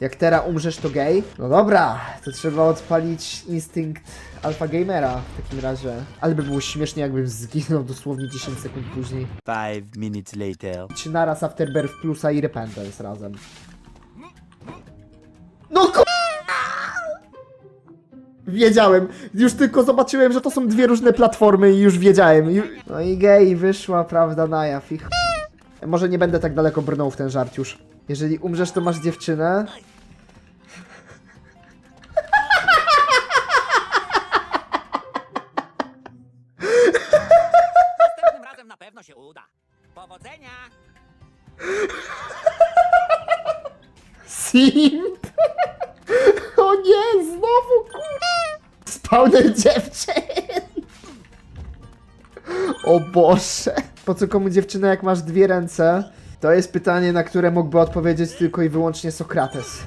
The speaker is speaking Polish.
Jak teraz umrzesz, to gej? No dobra, to trzeba odpalić instynkt alfa gamera w takim razie. Ale by było śmiesznie, jakbym zginął dosłownie 10 sekund później. Five minutes later. Czy naraz Afterbirth Plusa i Repentance razem. No ku... Wiedziałem. Już tylko zobaczyłem, że to są dwie różne platformy i już wiedziałem. Ju- No i gej, wyszła prawda na jaw i ch... Może nie będę tak daleko brnął w ten żart już. Jeżeli umrzesz, to masz dziewczynę. Następnym razem na pewno się uda. Powodzenia! Simp! O nie, znowu kur... Spawner dziewczyn! O Boże! Po co komu dziewczyna, jak masz dwie ręce? To jest pytanie, na które mógłby odpowiedzieć tylko i wyłącznie Sokrates.